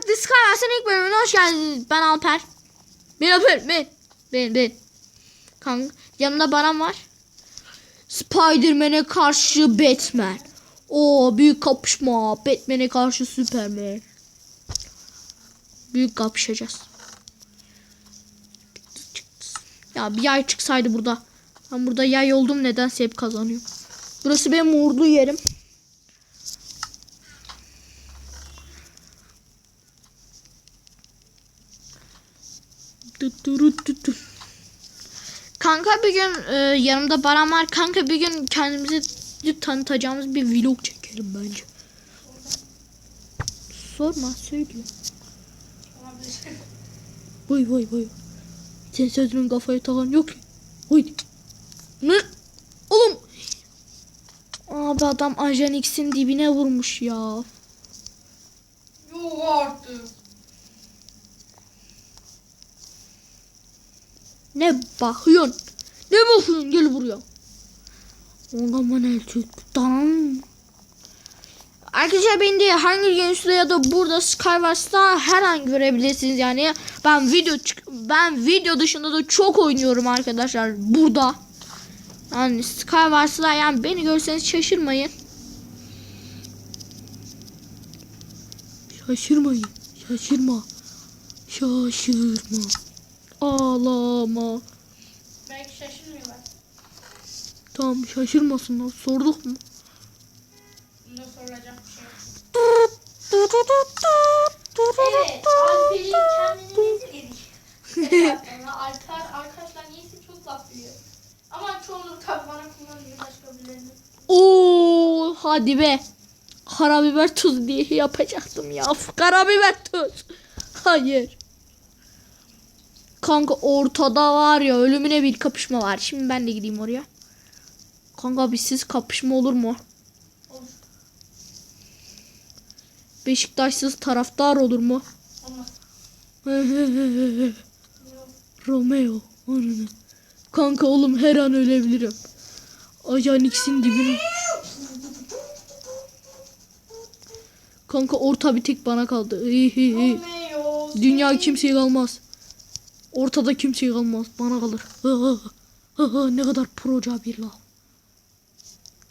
The Skyverse'ın ilk bölümüne hoş geldiniz. Ben Alper. Ben Alper. Ben. Ben. Ben. Kanka, yanımda Baran var. Spider-Man'e karşı Batman. O büyük kapışma. Batman'e karşı Superman. Büyük kapışacağız. Ya bir yay çıksaydı burada. Ben burada yay oldum nedense hep kazanıyorum. Burası benim uğurlu yerim. Kanka bir gün e, yanımda Baran var. Kanka bir gün kendimizi tanıtacağımız bir vlog çekelim bence. Sorma söylüyor. Vay vay vay. Sen sözünün kafaya takan yok ki. Haydi. Ne? Oğlum. Abi adam Ajan X'in dibine vurmuş ya. Yok artık. Ne bakıyorsun? Ne bakıyorsun? Gel buraya. Oğlum el çekti. Tamam. Arkadaşlar beni de hangi Games'de ya da burada Skywars'ta her an görebilirsiniz yani. Ben video ben video dışında da çok oynuyorum arkadaşlar burada. Yani Skywars'ta yani beni görseniz şaşırmayın. Şaşırmayın. Şaşırma. Şaşırma. Ağlama. Belki şaşırmıyorlar. Tamam şaşırmasınlar. Sorduk mu? Bunda sorulacak bir şey yok. Evet, Alper'in kendini rezil edik. Evet, Alper arkadaşlar niyeyse çok laf biliyor. Ama çoğunluk tabi bana kullanıyor başka birilerine. Oo hadi be. Karabiber tuz diye yapacaktım ya. Karabiber tuz. Hayır. Kanka ortada var ya ölümüne bir kapışma var. Şimdi ben de gideyim oraya. Kanka bizsiz kapışma olur mu? Olur. Beşiktaşsız taraftar olur mu? Olmaz. Romeo. Ananı. Kanka oğlum her an ölebilirim. Ajan X'in dibine. Kanka orta bir tek bana kaldı. Romeo. Dünya kimseye kalmaz. Ortada kimseye kalmaz. Bana kalır. Ne kadar proca bir laf.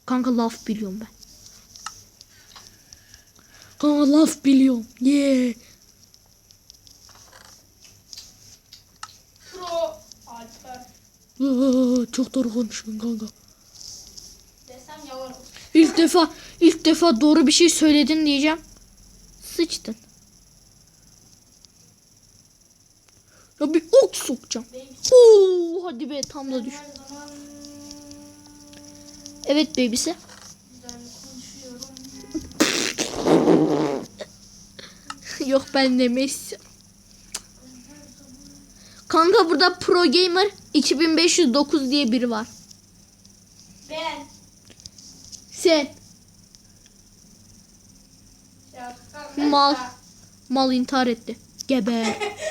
Kanka laf biliyorum ben. Kanka laf biliyorum. Yeah. Pro Alper. Çok doğru konuşuyorsun kanka. Desem olur. İlk defa ilk defa doğru bir şey söyledin diyeceğim. Sıçtın. Ya bir ok sokacağım. Oo, hadi be tam da düş. Evet babysi. Yok ben de Messi. Kanka burada Pro Gamer 2509 diye biri var. Ben. Sen. Mal. mal intihar etti. Geber.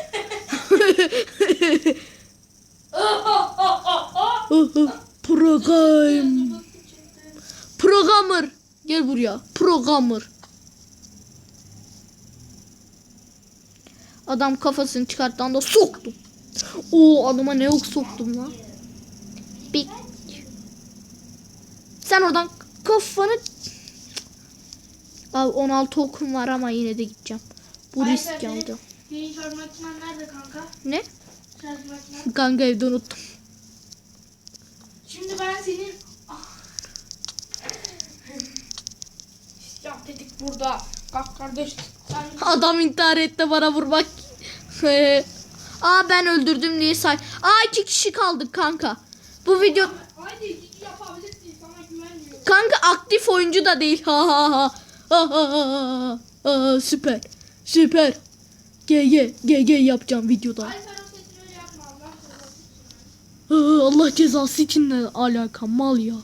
Pro Game. Programmer. Gel buraya. Programmer. Adam kafasını çıkarttı anda soktum. Oo adama ne yok soktum lan. Bir... Sen oradan kafanı... Abi 16 okum var ama yine de gideceğim. Bu risk aldım. Senin şarj makinen nerede kanka? Ne? Şarj makinen. Kanka evde unuttum. Şimdi ben senin... Ah. Ya dedik burada. Kalk kardeş. Sen Adam intihar etti bana vurmak. Aa ben öldürdüm diye say. Aa iki kişi kaldık kanka. Bu video Hadi iki yapabilirsin. Sana güvenmiyorum. kanka aktif oyuncu da değil. Ha ha ha. Ha ha ha. ha. Aa, süper. Süper. GG GG yapacağım videoda. Ay. Allah cezası için ne alaka mal ya.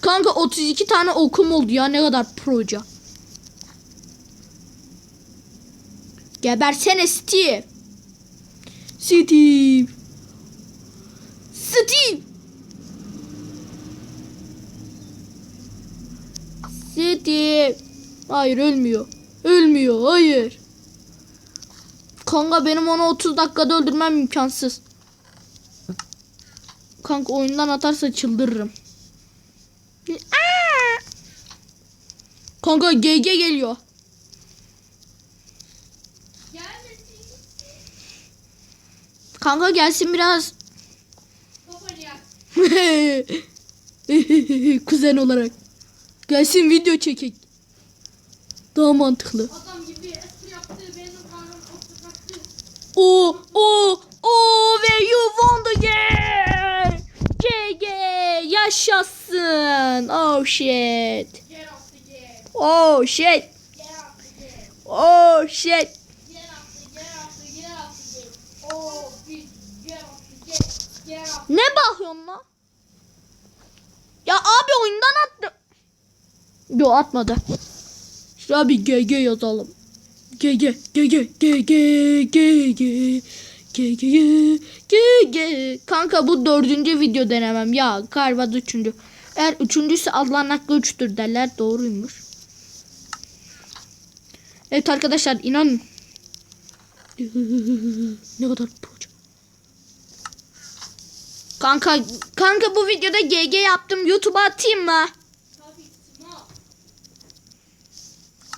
Kanka 32 tane okum oldu ya ne kadar proca. Gebersene Steve. Steve. Steve. Steve. Hayır ölmüyor. Ölmüyor hayır. Kanka benim onu 30 dakikada öldürmem imkansız. Kanka oyundan atarsa çıldırırım. Aa! Kanka GG geliyor. Kanka gelsin biraz. Kuzen olarak. Gelsin video çekek. Daha mantıklı. Adam gibi espri yaptı. Benim karnım oturtaktı. Oh oh oh ve you won the game. GG yaşasın. Oh shit. Oh shit. Oh shit. Ne bakıyorsun lan? Ya abi oyundan attı. Yo atmadı. Şuraya bir GG yazalım. Kanka bu dördüncü video denemem ya galiba üçüncü. Eğer üçüncüsü Allah'ın hakkı üçtür derler doğruymuş. Evet arkadaşlar inanın. ne kadar proje. Kanka kanka bu videoda GG yaptım. YouTube'a atayım mı?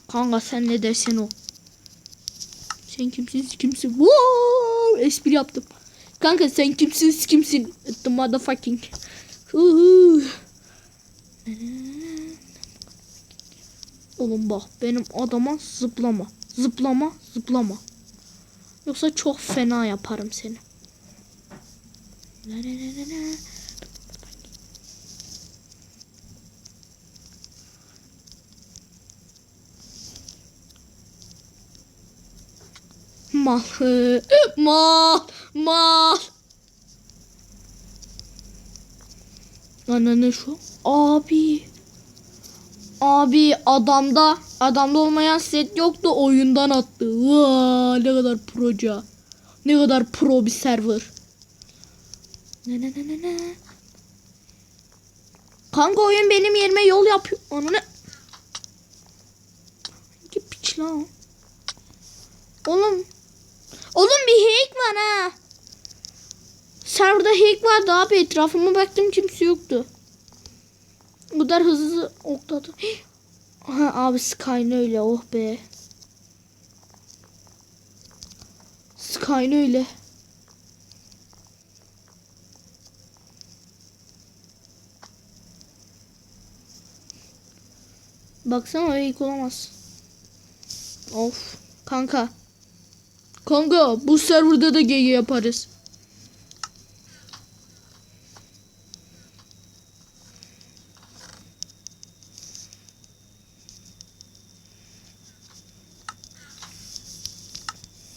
Kanka sen ne dersen o. Sen kimsin kimsin? Wow! Espri yaptım. Kanka sen kimsin kimsin? The motherfucking. Oğlum bak benim adama zıplama. Zıplama zıplama. Yoksa çok fena yaparım seni. La la la la la. Mal. Mal. Mal. Ana ne şu? Abi. Abi adamda adamda olmayan set yoktu oyundan attı. Vaa, ne kadar proca. Ne kadar pro bir server. Ne ne ne ne ne. Kanka oyun benim yerime yol yapıyor. Ne? Hangi piç lan? Oğlum. Oğlum bir hack var ha. Serverda hack vardı abi. Etrafıma baktım kimse yoktu. Bu kadar hızlı okladı. Aha abi Skyne öyle oh be. Skyne öyle. Baksana hack olamaz. Of kanka. Kanka bu serverda da GG yaparız.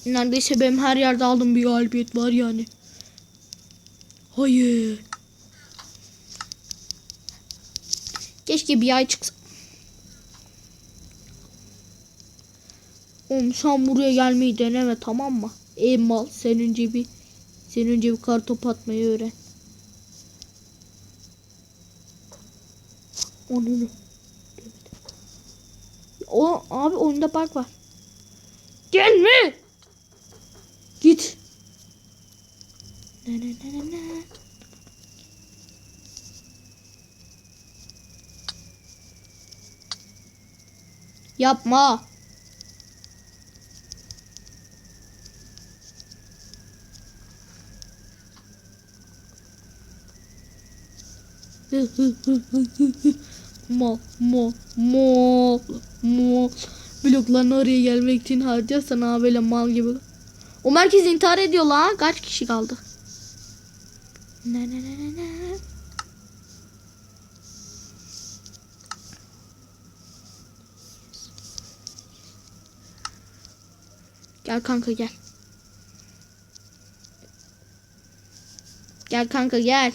Neredeyse benim her yerde aldığım bir galibiyet var yani. Hayır. Keşke bir ay çıksa. Oğlum sen buraya gelmeyi deneme tamam mı? Ey mal sen önce bir sen önce bir kar top atmayı öğren. Onu O abi oyunda bug var. Gelme. Git. Ne ne ne ne ne. Yapma. Mo mo mo mo blokların oraya gelmek için harcarsan ha böyle mal gibi. O merkez intihar ediyor lan. Kaç kişi kaldı? Ne ne ne ne ne. Gel kanka gel. Gel kanka gel.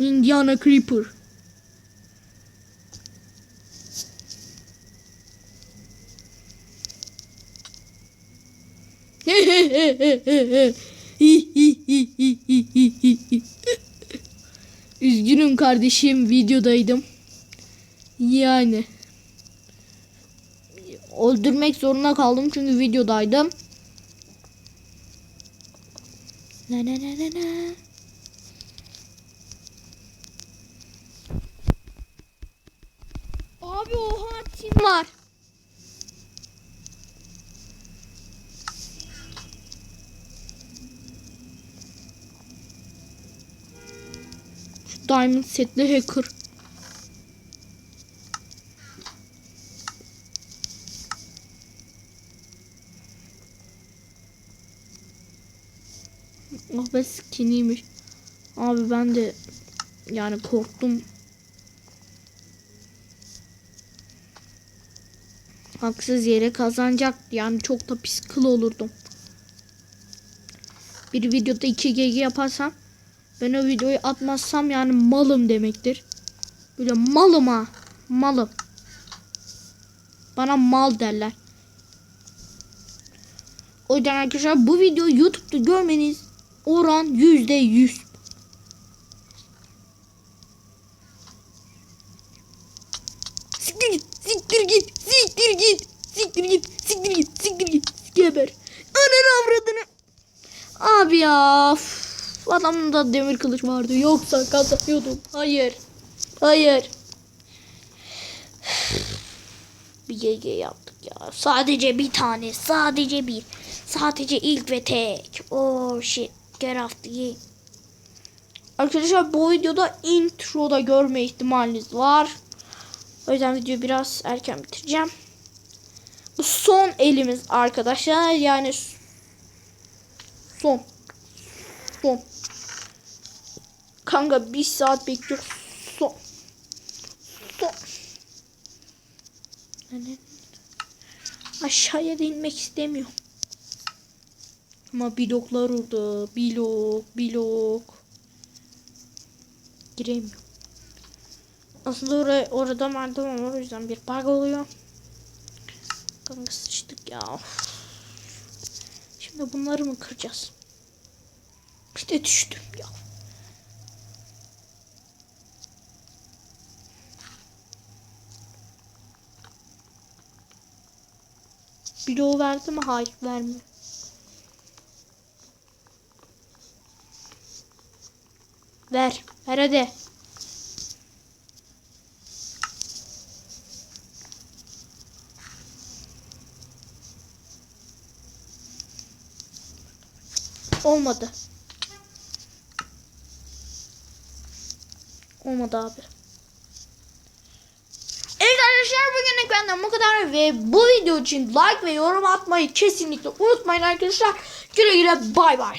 Indiana Creeper. Üzgünüm kardeşim videodaydım. Yani öldürmek zorunda kaldım çünkü videodaydım. Na na na na na. Var. Şu diamond setli hacker. Ah be skiniymiş. Abi ben de yani korktum. haksız yere kazanacak. Yani çok da pis kıl olurdum. Bir videoda 2 GG yaparsam ben o videoyu atmazsam yani malım demektir. Böyle malım ha. Malım. Bana mal derler. O yüzden arkadaşlar bu videoyu YouTube'da görmeniz oran %100. Adamda demir kılıç vardı. Yoksa kazanıyordum. Hayır. Hayır. Bir GG yaptık ya. Sadece bir tane. Sadece bir. Sadece ilk ve tek. Oh shit. Get off the game. Arkadaşlar bu videoda introda görme ihtimaliniz var. O yüzden videoyu biraz erken bitireceğim. Bu son elimiz arkadaşlar. Yani son. Son. Kanka bir saat bekliyor. Son. Son. Hani aşağıya inmek istemiyorum. Ama bloklar orada. Blok, blok. Giremiyorum. Aslında oraya, orada merdiven var o yüzden bir bug oluyor. Kanka sıçtık ya. Şimdi bunları mı kıracağız? İşte düştüm ya. Bloğu verdi mi? Hayır vermiyor. Ver. Ver hadi. Olmadı. Olmadı abi. Arkadaşlar bugünlük benden bu kadar ve bu video için like ve yorum atmayı kesinlikle unutmayın arkadaşlar. Güle güle bay bay.